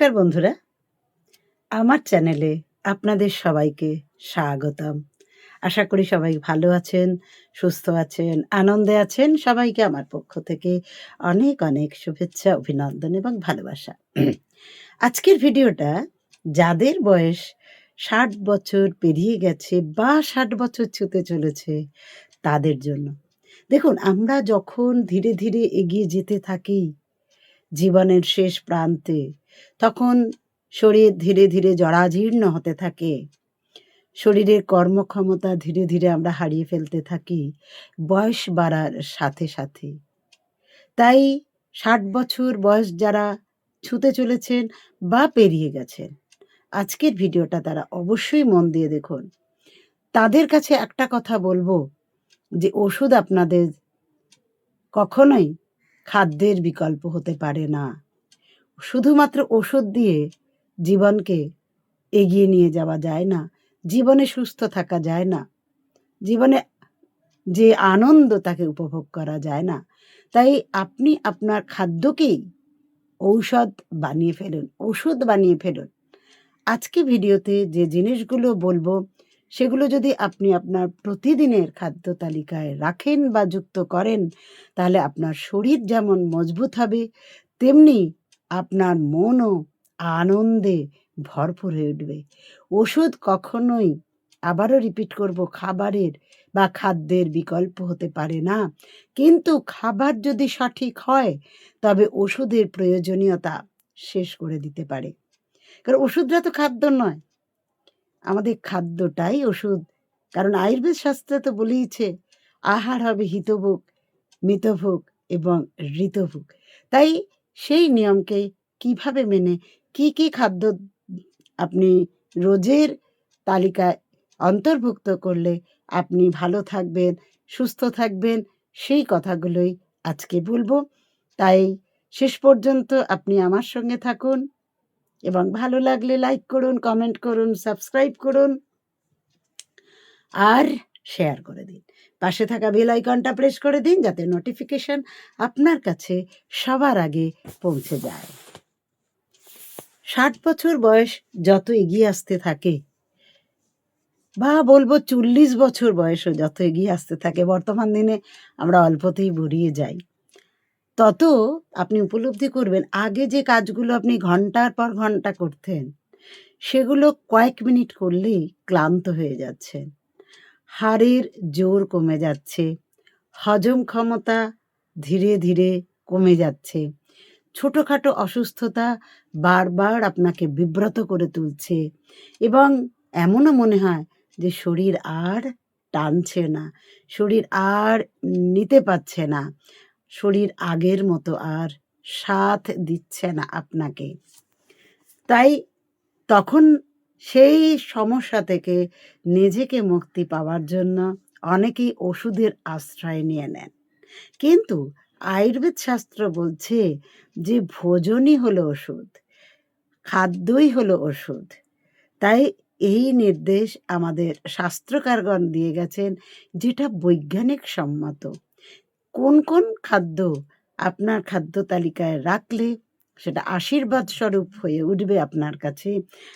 নমস্কার বন্ধুরা। আমার চ্যানেলে আপনাদের সবাইকে স্বাগতম। আশা করি সবাই ভালো আছেন, সুস্থ আছেন, আনন্দে আছেন। সবাইকে আমার পক্ষ থেকে অনেক অনেক শুভেচ্ছা, অভিনন্দন এবং ভালোবাসা। আজকের ভিডিওটা যাদের বয়স ষাট বছর পেরিয়ে গেছে বা ষাট বছর ছুতে চলেছে, তাদের জন্য। দেখুন, আমরা যখন ধীরে ধীরে এগিয়ে যেতে থাকি জীবনের শেষ প্রান্তে তখন শরীর ধীরে ধীরে জরাজীর্ণ হতে থাকে। শরীরের কর্মক্ষমতা ধীরে ধীরে আমরা হারিয়ে ফেলতে থাকি বয়স বাড়ার সাথে সাথে। তাই ষাট বছর বয়স যারা ছুতে চলেছেন বা পেরিয়ে গেছেন, আজকের ভিডিওটা তারা অবশ্যই মন দিয়ে দেখুন। তাদের কাছে একটা কথা বলব যে ওষুধ আপনাদের কখনোই খাদ্যের বিকল্প হতে পারে না। শুধুমাত্র ওষুধ দিয়ে জীবনকে এগিয়ে নিয়ে যাওয়া যায় না, জীবনে সুস্থ থাকা যায় না, জীবনে যে আনন্দ তাকে উপভোগ করা যায় না। তাই আপনি আপনার খাদ্যকেই ঔষধ বানিয়ে ফেলুন, ওষুধ বানিয়ে ফেলুন। আজকে ভিডিওতে যে জিনিসগুলো বলব, সেগুলো যদি আপনি আপনার প্রতিদিনের খাদ্য তালিকায় রাখেন বা যুক্ত করেন, তাহলে আপনার শরীর যেমন মজবুত হবে, তেমনি আপনার মনও আনন্দে ভরপুর হয়ে উঠবে। ওষুধ কখনোই আবারও রিপিট করব, খাবারের বা খাদ্যের বিকল্প হতে পারে না। কিন্তু খাবার যদি সঠিক হয়, তবে ওষুধের প্রয়োজনীয়তা শেষ করে দিতে পারে। কারণ ওষুধরা তো খাদ্য নয়। আমাদের খাদ্যটাই ওষুধ। কারণ আয়ুর্বেদ শাস্ত্রে তো বলেইছে আহার হবে হিতভোগ, মিতভোগ এবং ঋতভোগ। তাই সেই নিয়মকে কীভাবে মেনে, কি কি খাদ্য আপনি রোজের তালিকায় অন্তর্ভুক্ত করলে আপনি ভালো থাকবেন, সুস্থ থাকবেন, সেই কথাগুলোই আজকে বলব। তাই শেষ পর্যন্ত আপনি আমার সঙ্গে থাকুন এবং ভালো লাগলে লাইক করুন কমেন্ট করুন সাবস্ক্রাইব করুন আর শেয়ার করে দিন। পাশে থাকা বেল আইকনটা প্রেস করে দিন যাতে নোটিফিকেশন আপনার কাছে সবার আগে পৌঁছে যায়। ষাট বছর বয়স যত এগিয়ে আসতে থাকে বা বলব চল্লিশ বছর বয়সও যত এগিয়ে আসতে থাকে, বর্তমান দিনে আমরা অল্পতেই বুড়িয়ে যাই। তত আপনি উপলব্ধি করবেন আগে যে কাজগুলো আপনি ঘণ্টার পর ঘণ্টা করতেন, সেগুলো কয়েক মিনিট করলেই ক্লান্ত হয়ে যাচ্ছেন। হাড়ের জোর কমে যাচ্ছে। হজম ক্ষমতা ধীরে ধীরে কমে যাচ্ছে। ছোটোখাটো অসুস্থতা বারবার আপনাকে বিব্রত করে তুলছে এবং এমনও মনে হয় যে শরীর আর টানছে না, শরীর আর নিতে পারছে না, শরীর আগের মতো আর সাথ দিচ্ছে না আপনাকে। তাই তখন সেই সমস্যা থেকে নিজেকে মুক্তি পাওয়ার জন্য অনেকেই ওষুধের আশ্রয় নিয়ে নেন। কিন্তু আয়ুর্বেদ শাস্ত্র বলছে যে ভোজনই হলো ওষুধ, খাদ্যই হলো ওষুধ। তাই এই নির্দেশ আমাদের শাস্ত্রকারগণ দিয়ে গেছেন যেটা বৈজ্ঞানিক সম্মত। কোন কোন খাদ্য আপনার খাদ্য তালিকায় রাখলে সেটা আশীর্বাদ স্বরূপ হয়ে উঠবে আপনার কাছে,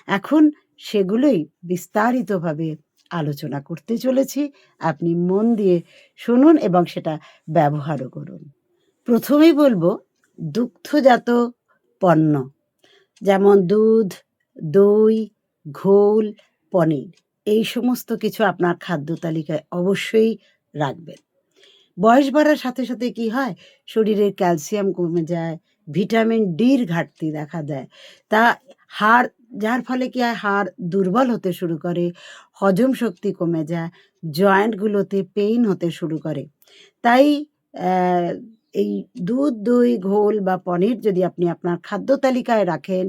এখন সেগুলোই বিস্তারিতভাবে আলোচনা করতে চলেছি। আপনি মন দিয়ে শুনুন এবং সেটা ব্যবহারও করুন। প্রথমেই বলব, দুগ্ধজাত পণ্য, যেমন দুধ, দই, ঘোল, পনির, এই সমস্ত কিছু আপনার খাদ্য তালিকায় অবশ্যই রাখবেন। বয়স বাড়ার সাথে সাথে কি হয়, শরীরের ক্যালসিয়াম কমে যায়, ভিটামিন ডির ঘাটতি দেখা দেয়, তা হাড় যার ফলে কি হয়? হাড় দুর্বল হতে শুরু করে, হজম শক্তি কমে যায়, জয়েন্টগুলোতে পেইন হতে শুরু করে। তাই এই দুধ, দই, ঘোল বা পনির যদি আপনি আপনার খাদ্য তালিকায় রাখেন,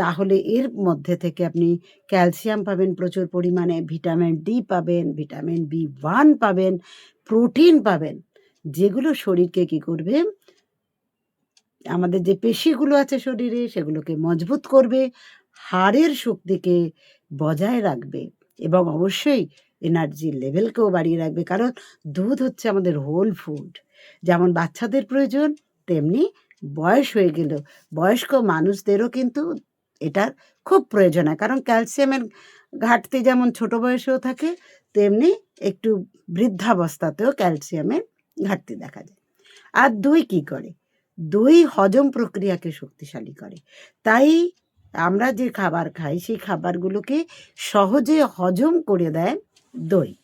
তাহলে এর মধ্যে থেকে আপনি ক্যালসিয়াম পাবেন প্রচুর পরিমাণে, ভিটামিন ডি পাবেন, ভিটামিন বি ওয়ান পাবেন, প্রোটিন পাবেন। যেগুলো শরীরকে কি করবে? আমাদের যে পেশিগুলো আছে শরীরে, সেগুলোকে মজবুত করবে। হাড়ের শক্তিকে বজায় রাখবে এবং অবশ্যই এনার্জির লেভেলকেও বাড়িয়ে রাখবে। কারণ দুধ হচ্ছে আমাদের হোল ফুড যেমন বাচ্চাদের প্রয়োজন, তেমনি বয়স হয়ে গেল বয়স্ক মানুষদেরও কিন্তু এটার খুব প্রয়োজন হয়। কারণ ক্যালসিয়ামের ঘাটতি যেমন ছোট বয়সেও থাকে, তেমনি একটু বৃদ্ধাবস্থাতেও ক্যালসিয়ামের ঘাটতি দেখা যায়। আর দই কি করে? দই হজম প্রক্রিয়াকে শক্তিশালী করে। তাই আমরা যে খাবার খাই, সেই খাবারগুলোকে সহজে হজম করে দেয় দই।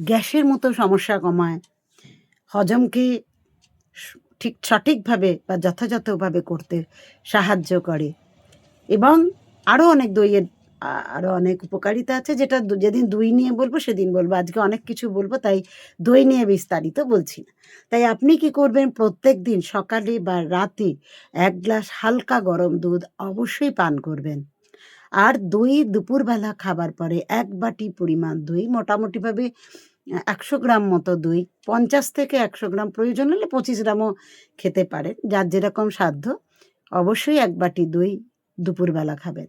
গ্যাসের মতো সমস্যা কমায়। হজমকে ঠিক সঠিকভাবে বা যথাযথভাবে করতে সাহায্য করে। এবং আরও অনেক দইয়ের আরও অনেক উপকারিতা আছে, যেটা যেদিন দই নিয়ে বলব, সেদিন বলব। আজকে অনেক কিছু বলব, তাই দই নিয়ে বিস্তারিত বলছি না। তাই আপনি কি করবেন, প্রত্যেক দিন সকালে বা রাতে এক গ্লাস হালকা গরম দুধ অবশ্যই পান করবেন। আর দই দুপুরবেলা খাবার পরে এক বাটি পরিমাণ দই, মোটামুটিভাবে একশো গ্রাম মতো দই, পঞ্চাশ থেকে একশো গ্রাম প্রয়োজন হলে পঁচিশ গ্রামও খেতে পারেন, যার যেরকম সাধ্য। অবশ্যই এক বাটি দই দুপুরবেলা খাবেন।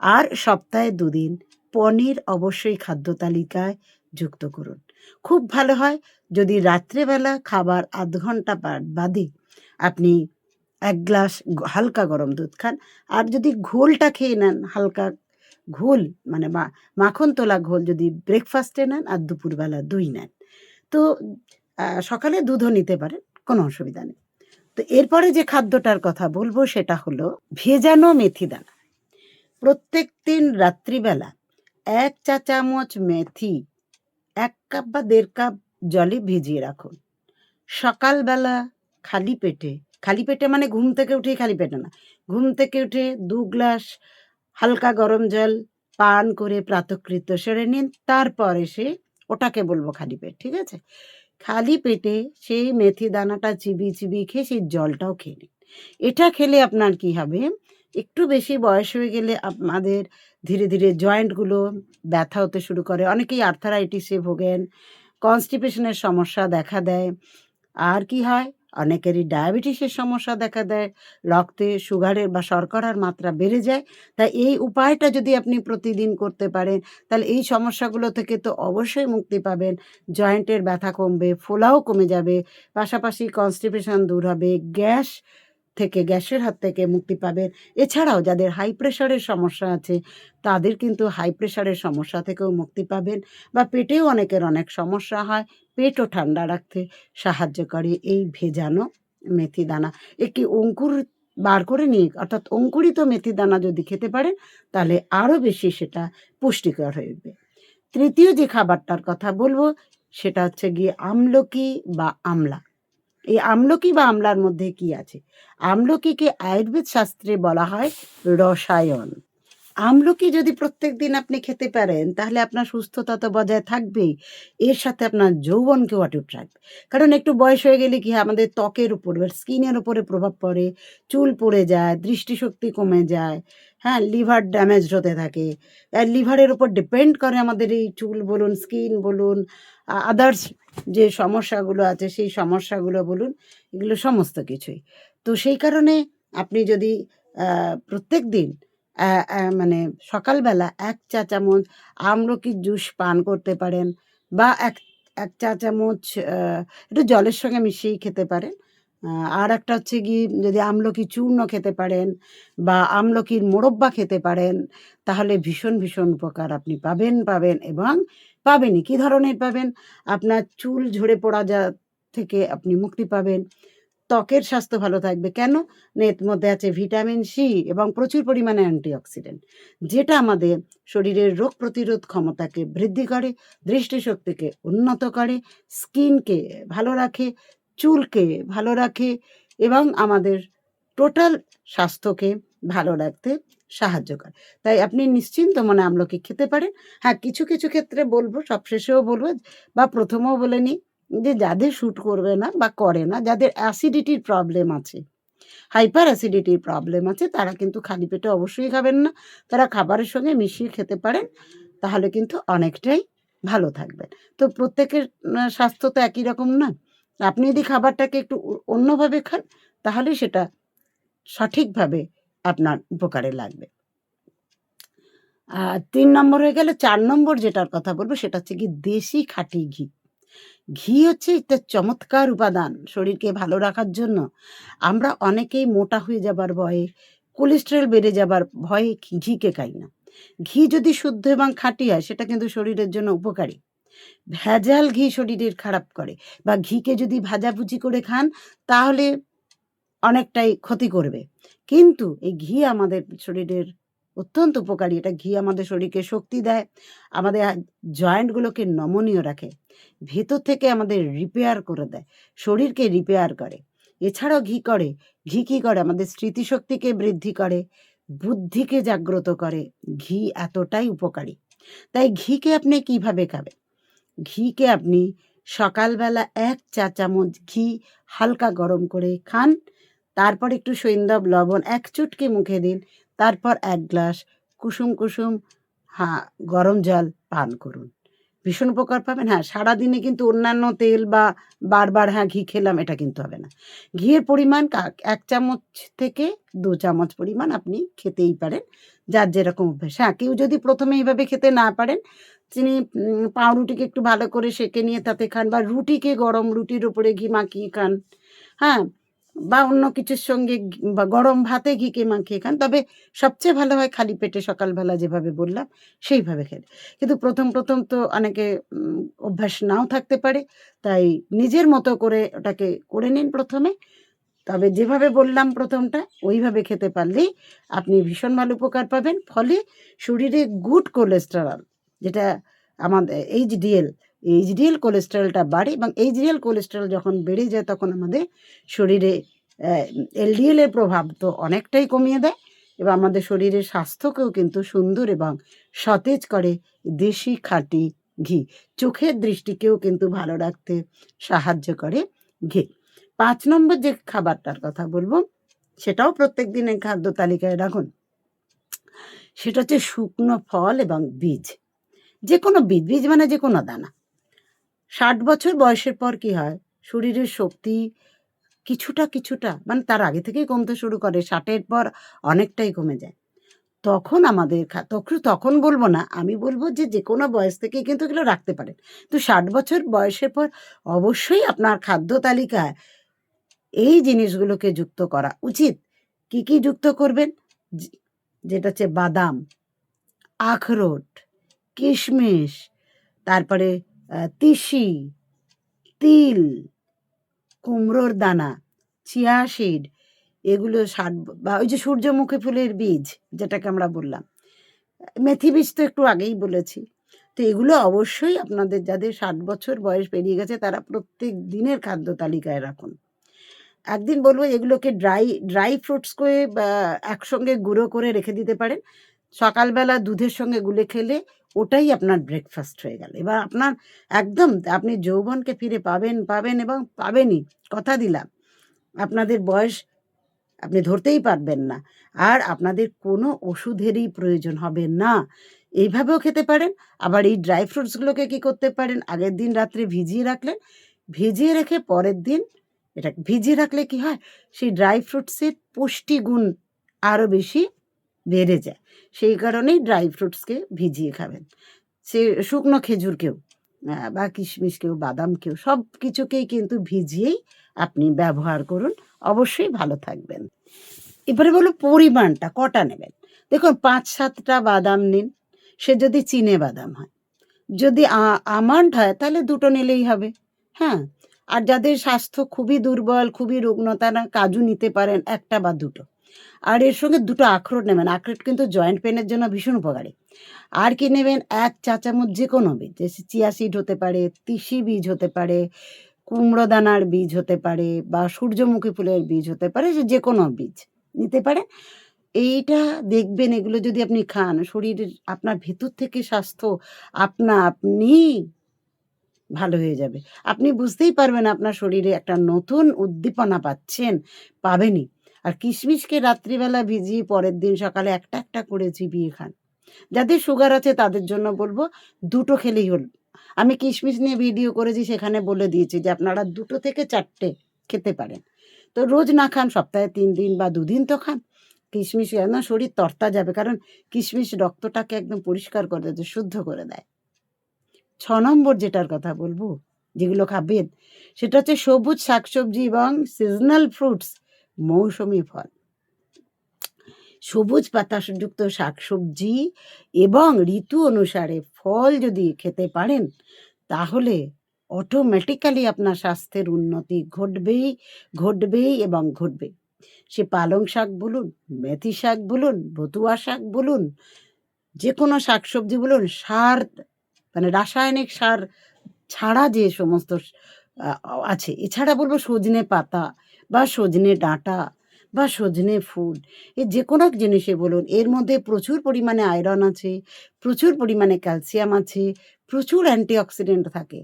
আর সপ্তাহে দুদিন পনির অবশ্যই খাদ্য তালিকায় যুক্ত করুন। খুব ভালো হয় যদি রাত্রেবেলা খাবার আধ ঘণ্টা বাদে আপনি এক গ্লাস হালকা গরম দুধ খান। আর যদি ঘোলটা খেয়ে নেন, হালকা ঘোল মানে মাখন তোলা ঘোল যদি ব্রেকফাস্টে নেন আর দুপুরবেলা দই নেন। তো সকালে দুধও নিতে পারেন, কোনো অসুবিধা নেই। তো এরপরে যে খাদ্যটার কথা বলব সেটা হলো ভেজানো মেথি দানা। প্রত্যেক দিন রাত্রিবেলা এক চা চামচ মেথি, এক কাপ বা দেড় কাপ জলে ভিজিয়ে রাখুন। সকালবেলা খালি পেটে খালি পেটে মানে ঘুম থেকে উঠেই খালি পেটে না, ঘুম থেকে উঠে দু গ্লাস হালকা গরম জল পান করে প্রাতকৃত্য সেরে নিন, তারপর এসে ওটাকে বলব খালি পেট, ঠিক আছে? খালি পেটে সেই মেথি দানাটা চিবি চিবি খেয়ে সেই জলটাও খেয়ে নিন। এটা খেলে আপনার কি হবে? একটু বেশি বয়স হয়ে গেলে আমাদের ধীরে ধীরে জয়েন্টগুলো ব্যথা হতে শুরু করে। অনেকেই আর্থারাইটিসে ভোগেন কনস্টিপেশনের সমস্যা দেখা দেয়। আর কি হয়? অনেকেরই ডায়াবেটিসের সমস্যা দেখা দেয়। রক্তে সুগারের বা শর্করার মাত্রা বেড়ে যায়। তাই এই উপায়টা যদি আপনি প্রতিদিন করতে পারেন, তাহলে এই সমস্যাগুলো থেকে তো অবশ্যই মুক্তি পাবেন। জয়েন্টের ব্যথা কমবে, ফোলাও কমে যাবে। পাশাপাশি কনস্টিপেশন দূর হবে, গ্যাস থেকে, গ্যাসের হাত থেকে মুক্তি পাবেন। এছাড়াও যাদের হাই প্রেশারের সমস্যা আছে, তাদের কিন্তু হাই প্রেশারের সমস্যা থেকেও মুক্তি পাবেন বা পেটেও অনেকের অনেক সমস্যা হয়। পেটও ঠান্ডা রাখতে সাহায্য করে এই ভেজানো মেথি দানা একটি অঙ্কুর বার করে নিয়ে, অর্থাৎ অঙ্কুরিত মেথি দানা যদি খেতে পারেন, তাহলে আরও বেশি সেটা পুষ্টিকর হয়ে উঠবে তৃতীয় যে খাবারটার কথা বলব, সেটা হচ্ছে গিয়ে আমলকি বা আমলা। এই আমলকি বা আমলার মধ্যে কি আছে? আমলকিকে আয়ুর্বেদ শাস্ত্রে বলা হয় রসায়ন। আমলকি যদি প্রত্যেক দিন আপনি খেতে পারেন, তাহলে আপনার সুস্থতা তো বজায় থাকবেই। এর সাথে আপনার যৌবনকেও অটুট রাখবে। কারণ একটু বয়স হয়ে গেলে কি আমাদের ত্বকের উপর স্কিনের উপরে প্রভাব পড়ে, চুল পড়ে যায়, দৃষ্টিশক্তি কমে যায় হ্যাঁ লিভার ড্যামেজ হতে থাকে। আর লিভারের উপর ডিপেন্ড করে আমাদের এই চুল বলুন, স্কিন বলুন আদার্স যে সমস্যাগুলো আছে, সেই সমস্যাগুলো বলুন, এগুলো সমস্ত কিছুই। তো সেই কারণে আপনি যদি প্রত্যেক দিন মানে সকালবেলা এক চা চামচ আমলকির জুস পান করতে পারেন বা এক এক চা চামচ একটু জলের সঙ্গে মিশিয়েই খেতে পারেন। আর একটা হচ্ছে কি যদি আমলকি চূর্ণ খেতে পারেন বা আমলকির মোরব্বা খেতে পারেন, তাহলে ভীষণ ভীষণ উপকার আপনি পাবেন পাবেন এবং পাবেনই কী ধরনের পাবেন? আপনার চুল ঝরে পড়া যা থেকে আপনি মুক্তি পাবেন। ত্বকের স্বাস্থ্য ভালো থাকবে। কেন? না, এর মধ্যে আছে ভিটামিন সি এবং প্রচুর পরিমাণে অ্যান্টিঅক্সিডেন্ট, যেটা আমাদের শরীরের রোগ প্রতিরোধ ক্ষমতাকে বৃদ্ধি করে, দৃষ্টিশক্তিকে উন্নত করে, স্কিনকে ভালো রাখে, চুলকে ভালো রাখে এবং আমাদের টোটাল স্বাস্থ্যকে ভালো রাখতে সাহায্য করে। তাই আপনি নিশ্চিন্ত মনে আমলকি খেতে পারেন। হ্যাঁ কিছু কিছু ক্ষেত্রে বলব, সবশেষেও বলব বা প্রথমেও বলে নিই যে যাদের শ্যুট করবে না বা করে না, যাদের অ্যাসিডিটির প্রবলেম আছে হাইপার অ্যাসিডিটির প্রবলেম আছে, তারা কিন্তু খালি পেটে অবশ্যই খাবেন না। তারা খাবারের সঙ্গে মিশিয়ে খেতে পারেন, তাহলে কিন্তু অনেকটাই ভালো থাকবেন। তো প্রত্যেকের স্বাস্থ্য তো একই রকম না। আপনি যদি খাবারটাকে একটু অন্যভাবে খান, তাহলে সেটা সঠিকভাবে আপনার উপকারে লাগবে। আর তিন নম্বর হয়ে গেল, চার নম্বর যেটার কথা বলব সেটা হচ্ছে কি দেশি খাঁটি ঘি। ঘি হচ্ছে একটা চমৎকার উপাদান শরীরকে ভালো রাখার জন্য। আমরা অনেকেই মোটা হয়ে যাবার ভয়ে কোলেস্টেরল বেড়ে যাবার ভয়ে ঘিকে খাই না। ঘি যদি শুদ্ধ এবং খাঁটি হয়, সেটা কিন্তু শরীরের জন্য উপকারী। ভেজাল ঘি শরীরের খারাপ করে। বা ঘিকে যদি ভাজাভুজি করে খান, তাহলে অনেকটাই ক্ষতি করবে। কিন্তু এই ঘি আমাদের শরীরের অত্যন্ত উপকারী। এটা ঘি আমাদের শরীরকে শক্তি দেয়, আমাদের জয়েন্টগুলোকে নমনীয় রাখে, ভেতর থেকে আমাদের রিপেয়ার করে দেয়, শরীরকে রিপেয়ার করে। এছাড়াও ঘি করে। ঘি কী করে? আমাদের স্মৃতিশক্তিকে বৃদ্ধি করে, বুদ্ধিকে জাগ্রত করে। ঘি এতটাই উপকারী। তাই ঘিকে আপনি কীভাবে খাবেন? ঘিকে আপনি সকালবেলা এক চা চামচ ঘি হালকা গরম করে খান। তারপর একটু সৈন্দব লবণ, এক চুটকি মুখে দিন, তারপর এক গ্লাস কুসুম কুসুম হ্যাঁ গরম জল পান করুন। ভীষণ উপকার পাবেন। হ্যাঁ সারাদিনে কিন্তু অন্যান্য তেল বা বারবার হ্যাঁ ঘি খেলাম, এটা কিন্তু হবে না। ঘিয়ের পরিমাণ কা- এক চামচ থেকে দু চামচ পরিমাণ আপনি খেতেই পারেন, যার যেরকম অভ্যাস। হ্যাঁ কেউ যদি প্রথমে এইভাবে খেতে না পারেন, তিনি পাউরুটিকে একটু ভালো করে সেঁকে নিয়ে তাতে খান বা রুটিকে গরম রুটির উপরে ঘি মাখিয়ে খান। হ্যাঁ বা অন্য কিছুর সঙ্গে বা গরম ভাতে ঘিকে মাখিয়ে খান। তবে সবচেয়ে ভালো হয় খালি পেটে সকালবেলা যেভাবে বললাম, সেইভাবে খেলে কিন্তু প্রথম প্রথম তো অনেকে অভ্যাস নাও থাকতে পারে, তাই নিজের মতো করে ওটাকে করে নিন প্রথমে। তবে যেভাবে বললাম প্রথমটা, ওইভাবে খেতে পারলেই আপনি ভীষণ ভালো উপকার পাবেন। ফলে শরীরে গুড কোলেস্টেরল, যেটা আমাদের এইচডিএল এইচডিএল কোলেস্টেরলটা বাড়ে এবং এইচডিএল কোলেস্টেরল যখন বেড়ে যায় তখন আমাদের শরীরে এলডিএল এর প্রভাব তো অনেকটাই কমিয়ে দেয় এবং আমাদের শরীরের স্বাস্থ্যকেও কিন্তু সুন্দর এবং সতেজ করে দেশি খাঁটি ঘি। চোখের দৃষ্টিকেও কিন্তু ভালো রাখতে সাহায্য করে ঘি। পাঁচ নম্বর যে খাবারটার কথা বলব, সেটাও প্রত্যেক দিনের খাদ্য তালিকায় রাখুন। সেটা হচ্ছে শুকনো ফল এবং বীজ। যে কোনো বীজ বীজ মানে যে কোনো দানা। ষাট বছর বয়সের পর কি হয়? শরীরের শক্তি কিছুটা কিছুটা মানে তার আগে থেকেই কমতে শুরু করে, ষাটের পর অনেকটাই কমে যায়। তখন আমাদের তখন তখন বলব না, আমি বলব যে যে কোনো বয়স থেকে কিন্তু এগুলো রাখতে পারেন। তো ষাট বছর বয়সের পর অবশ্যই আপনার খাদ্য তালিকায় এই জিনিসগুলোকে যুক্ত করা উচিত। কি কি যুক্ত করবেন? যেটা হচ্ছে বাদাম, আখরোট, কিশমিশ, তারপরে তিসি, তিল, কুমড়োর দানা, চিয়া সিড, এগুলো ষাট ব- ওই যে সূর্যমুখী ফুলের বীজ যেটাকে আমরা বললাম। মেথি বীজ তো একটু আগেই বলেছি। তো এগুলো অবশ্যই আপনাদের যাদের ষাট বছর বয়স পেরিয়ে গেছে, তারা প্রত্যেক দিনের খাদ্য তালিকায় রাখুন। একদিন বলব এগুলোকে ড্রাই ড্রাই ফ্রুটস করে একসঙ্গে গুঁড়ো করে রেখে দিতে পারেন। সকালবেলা দুধের সঙ্গে গুলে খেলে ওটাই আপনার ব্রেকফাস্ট হয়ে গেল। এবার আপনার একদম আপনি যৌবনকে ফিরে পাবেন পাবেন এবং পাবেনই, কথা দিলাম। আপনাদের বয়স আপনি ধরতেই পারবেন না। আর আপনাদের কোনো ওষুধেরই প্রয়োজন হবে না। এইভাবেও খেতে পারেন, আবার এই ড্রাই ফ্রুটসগুলোকে কি করতে পারেন? আগের দিন রাত্রে ভিজিয়ে রাখলেন ভিজিয়ে রেখে পরের দিন এটা ভিজিয়ে রাখলে কি হয়? সেই ড্রাই ফ্রুটসের পুষ্টিগুণ আরও বেশি বেড়ে যায়। সেই কারণেই ড্রাই ফ্রুটসকে ভিজিয়ে খাবেন। সে শুকনো খেজুরকেও বা কিশমিশকেও বাদামকেও সব কিছুকেই কিন্তু ভিজিয়েই আপনি ব্যবহার করুন। অবশ্যই ভালো থাকবেন। এবারে বলো পরিমাণটা, কটা নেবেন? দেখুন, পাঁচ সাতটা বাদাম নিন। সে যদি চিনে বাদাম হয়। যদি আমান্ড হয়, তাহলে দুটো নিলেই হবে। হ্যাঁ? আর যাদের স্বাস্থ্য খুবই দুর্বল, খুবই রুগ্ন তারা কাজু নিতে পারেন একটা বা দুটো। আর এর সঙ্গে দুটো আখরোট নেবেন। আখরোট কিন্তু জয়েন্ট পেনের জন্য ভীষণ উপকারী। আর কি নেবেন? এক চা চামচ যে কোনো বীজ চিয়া সিড হতে পারে, তিসি বীজ হতে পারে, কুমড়ো দানার বীজ হতে পারে, বা সূর্যমুখী ফুলের বীজ হতে পারে যে যে কোনো বীজ নিতে পারেন। এইটা দেখবেন, এগুলো যদি আপনি খান শরীরের আপনার ভেতর থেকে স্বাস্থ্য আপনা আপনি ভালো হয়ে যাবে। আপনি বুঝতেই পারবেন আপনার শরীরে একটা নতুন উদ্দীপনা পাচ্ছেন, পাবেনই। কিশমিশকে রাত্রিবেলা ভিজিয়ে পরের দিন সকালে একটা একটা করে চিবিয়ে খান। যাদের সুগার আছে তাদের জন্য বলব দুটো খেলেই হল। আমি কিশমিশ নিয়ে ভিডিও করেছি, সেখানে বলে দিয়েছি যে আপনারা দুটো থেকে চারটে খেতে পারেন। তো রোজ না খান, সপ্তাহে তিন দিন বা দুদিন তো খান। কিশমিশ না শরীর তরতা যাবে, কারণ কিশমিশ রক্তটাকে একদম পরিষ্কার করে দেয়, শুদ্ধ করে দেয়। ছ নম্বর যেটার কথা বলব, যেগুলো খাবেন, সেটা হচ্ছে সবুজ শাকসবজি এবং সিজনাল ফ্রুটস মৌসুমি ফল। সবুজ পাতাযুক্ত শাকসবজি এবং ঋতু অনুসারে ফল যদি খেতে পারেন, তাহলে অটোমেটিক্যালি আপনার স্বাস্থ্যের উন্নতি ঘটবেই ঘটবেই এবং ঘটবে সে পালং শাক বলুন, মেথি শাক বলুন, বতুয়া শাক বলুন যে কোনো শাকসবজি বলুন, সার মানে রাসায়নিক সার ছাড়া যে সমস্ত আছে। এছাড়া বলব সজনে পাতা বা সজনে ডাঁটা বা সজনে ফুল, এ যে কোনো এক জিনিসে বলুন, এর মধ্যে প্রচুর পরিমাণে আয়রন আছে, প্রচুর পরিমাণে ক্যালসিয়াম আছে, প্রচুর অ্যান্টিঅক্সিডেন্ট থাকে।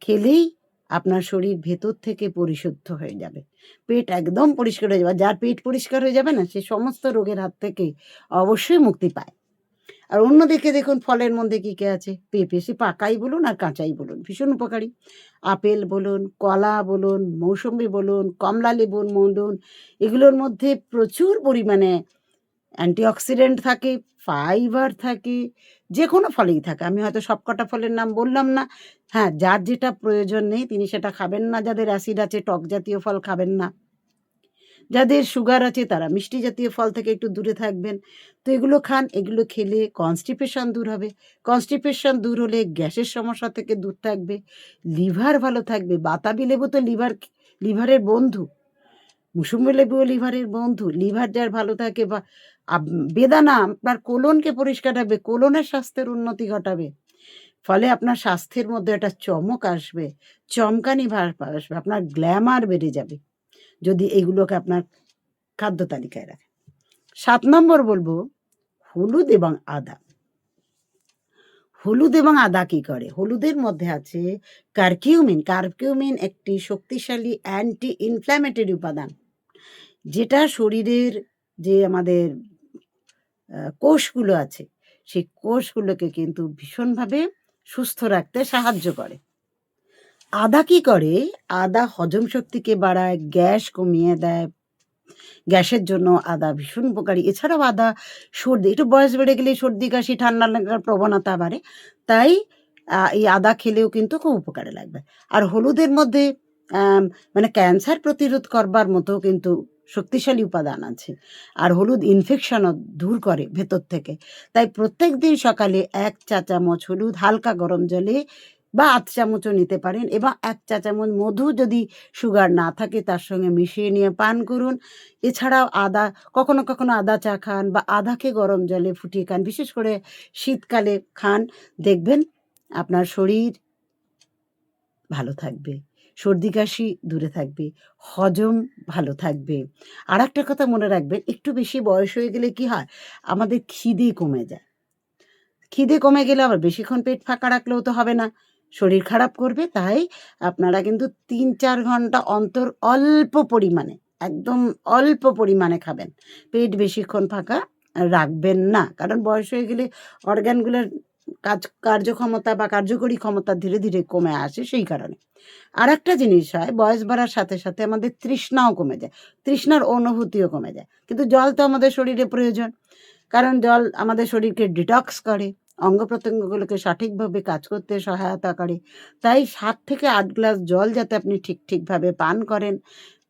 খেলেই আপনার শরীর ভেতর থেকে পরিশুদ্ধ হয়ে যাবে। পেট একদম পরিষ্কার হয়ে যাবে যার পেট পরিষ্কার হয়ে যাবে না, সে সমস্ত রোগের হাত থেকে অবশ্যই মুক্তি পায়। আর অন্যদিকে দেখুন, ফলের মধ্যে কী কী আছে? পেঁপে, সে পাকাই বলুন আর কাঁচাই বলুন, ভীষণ উপকারী। আপেল বলুন, কলা বলুন, মৌসুম্বি বলুন, কমলা লেবুন বলুন এগুলোর মধ্যে প্রচুর পরিমাণে অ্যান্টিঅক্সিডেন্ট থাকে, ফাইবার থাকে যে কোনো ফলেই থাকে। আমি হয়তো সবকটা ফলের নাম বললাম না। হ্যাঁ যার যেটা প্রয়োজন নেই, তিনি সেটা খাবেন না। যাদের অ্যাসিড আছে, টক জাতীয় ফল খাবেন না। যাদের সুগার আছে তারা মিষ্টি জাতীয় ফল থেকে একটু দূরে থাকবেন। তো এগুলো খান, এগুলো খেলে কনস্টিপেশন দূর হবে। কনস্টিপেশন দূর হলে গ্যাসের সমস্যা থেকে দূর থাকবে, লিভার ভালো থাকবে। বাতাবি লেবু তো লিভার, লিভারের বন্ধু। মুসুম্বি লেবুও লিভারের বন্ধু। লিভার যার ভালো থাকে বা বেদানা, আপনার কোলনকে পরিষ্কার রাখবে, কোলনের স্বাস্থ্যের উন্নতি ঘটাবে। ফলে আপনার স্বাস্থ্যের মধ্যে একটা চমক আসবে, চমকানি ভাব আসবে, আপনার গ্ল্যামার বেড়ে যাবে। যদি এগুলোকে আপনার খাদ্য তালিকায় রাখেন। সাত নম্বর বলব, হলুদ এবং আদা। হলুদ এবং আদা কি করে? হলুদের মধ্যে আছে কার্কিউমিন। কার্কিউমিন একটি শক্তিশালী অ্যান্টি ইনফ্ল্যামেটরি উপাদান, যেটা শরীরের যে আমাদের কোষগুলো আছে, সেই কোষগুলোকে কিন্তু ভীষণভাবে সুস্থ রাখতে সাহায্য করে। আদা কি করে? আদা হজম শক্তিকে বাড়ায়, গ্যাস কমিয়ে দেয়। গ্যাসের জন্য আদা ভীষণ উপকারী। এছাড়াও আদা সর্দি, একটু বয়স বেড়ে গেলে সর্দি, কাশি, ঠান্ডা লাগার প্রবণতা বাড়ে। তাই এই আদা খেলেও কিন্তু খুব উপকারে লাগবে। আর হলুদের মধ্যে মানে ক্যান্সার প্রতিরোধ করবার মতো কিন্তু শক্তিশালী উপাদান আছে। আর হলুদ ইনফেকশনও দূর করে ভেতর থেকে। তাই প্রত্যেক দিন সকালে এক চা চামচ হলুদ হালকা গরম জলে বা আধ চামচও নিতে পারেন এবং এক চা চামচ মধু যদি সুগার না থাকে তার সঙ্গে মিশিয়ে নিয়ে পান করুন। এছাড়াও আদা, কখনো কখনো আদা চা খান বা আদাকে গরম জলে ফুটিয়ে খান, বিশেষ করে শীতকালে খান। দেখবেন আপনার শরীর ভালো থাকবে, সর্দি কাশি দূরে থাকবে, হজম ভালো থাকবে। আর একটা কথা মনে রাখবেন, একটু বেশি বয়স হয়ে গেলে কি হয়? আমাদের খিদে কমে যায়। খিদে কমে গেলে আবার বেশিক্ষণ পেট ফাঁকা রাখলেও তো হবে না। শরীর খারাপ করবে, তাই আপনারা কিন্তু তিন চার ঘণ্টা অন্তর অল্প পরিমাণে, একদম অল্প পরিমাণে খাবেন। পেট বেশিক্ষণ ফাঁকা রাখবেন না, কারণ বয়স হয়ে গেলে অর্গানগুলোর কাজ, কার্যক্ষমতা বা কার্যকরী ক্ষমতা ধীরে ধীরে কমে আসে সেই কারণে। আর একটা জিনিস হয়, বয়স বাড়ার সাথে সাথে আমাদের তৃষ্ণাও কমে যায়, তৃষ্ণার অনুভূতিও কমে যায়। কিন্তু জল তো আমাদের শরীরে প্রয়োজন, কারণ জল আমাদের শরীরকে ডিটক্স করে। অঙ্গ প্রত্যঙ্গগুলোকে সঠিকভাবে কাজ করতে সহায়তা করে। তাই সাত থেকে আট গ্লাস জল যাতে আপনি ঠিক ঠিকভাবে পান করেন,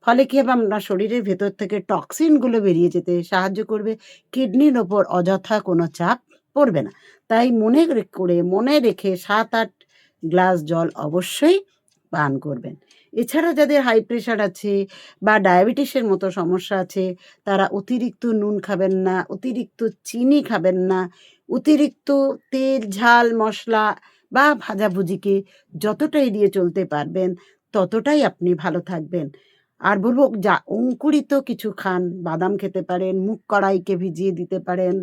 ফলে কী হবে আপনার শরীরের ভেতর থেকে টক্সিনগুলো বেরিয়ে যেতে সাহায্য করবে। কিডনির ওপর অযথা কোনো চাপ পড়বে না। তাই মনে করে মনে রেখে সাত আট গ্লাস জল অবশ্যই পান করবেন। এছাড়া যাদের হাই প্রেশার আছে বা ডায়াবেটিসের মতো সমস্যা আছে, তারা অতিরিক্ত নুন খাবেন না, অতিরিক্ত চিনি খাবেন না অতিরিক্ত তেল, ঝাল, মশলা বা ভাজাভুজিকে যতটা এড়িয়ে চলতে পারবেন, ততটাই আপনি ভালো থাকবেন। আর বলব, যা অঙ্কুরিত কিছু খান, বাদাম খেতে পারেন, মুগ কড়াইকে ভিজিয়ে দিতে পারেন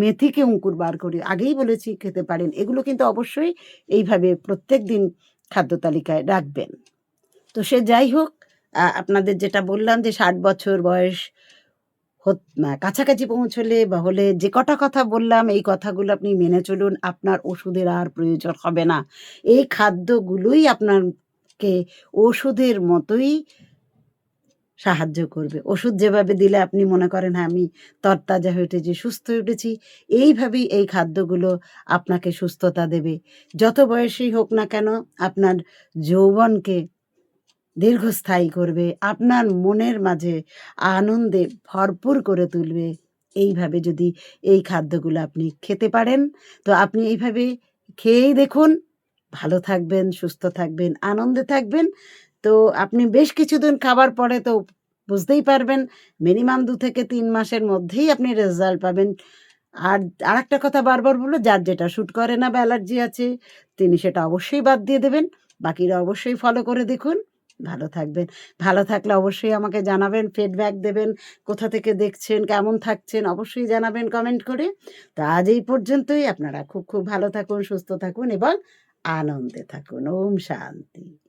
মেথিকে অঙ্কুর বার করে আগেই বলেছি খেতে পারেন, এগুলো কিন্তু অবশ্যই এইভাবে প্রত্যেক দিন খাদ্য তালিকায় রাখবেন। তো সে যাই হোক আপনাদের যেটা বললাম যে ষাট বছর বয়স কাছাকাছি পৌঁছলে বা হলে যে কটা কথা বললাম, এই কথাগুলো আপনি মেনে চলুন, আপনার ওষুধের আর প্রয়োজন হবে না। এই খাদ্যগুলোই আপনাকে ওষুধের মতোই সাহায্য করবে। ওষুধ যেভাবে দিলে আপনি মনে করেন হ্যাঁ আমি তরতাজা হয়ে উঠেছি, সুস্থ হয়ে উঠেছি, এইভাবেই এই খাদ্যগুলো আপনাকে সুস্থতা দেবে। যত বয়সী হোক না কেন, আপনার যৌবনকে দীর্ঘস্থায়ী করবে, আপনার মনের মাঝে আনন্দে ভরপুর করে তুলবে। এইভাবে যদি এই খাদ্যগুলো আপনি খেতে পারেন, তো আপনি এইভাবে খেয়েই দেখুন, ভালো থাকবেন, সুস্থ থাকবেন, আনন্দে থাকবেন। তো আপনি বেশ কিছুদিন খাবার পরে তো বুঝতেই পারবেন, মিনিমাম দু থেকে তিন মাসের মধ্যেই আপনি রেজাল্ট পাবেন। আর আরেকটা কথা বারবার বলব, যার যেটা শ্যুট করে না বা অ্যালার্জি আছে, তিনি সেটা অবশ্যই বাদ দিয়ে দেবেন, বাকিরা অবশ্যই ফলো করে দেখুন। ভালো থাকবেন। ভালো থাকলে অবশ্যই আমাকে জানাবেন ফিডব্যাক দেবেন, কোথা থেকে দেখছেন, কেমন থাকছেন, অবশ্যই জানাবেন কমেন্ট করে। তো আজ এই পর্যন্তই। আপনারা খুব খুব ভালো থাকুন, সুস্থ থাকুন এবং আনন্দে থাকুন। ওম শান্তি।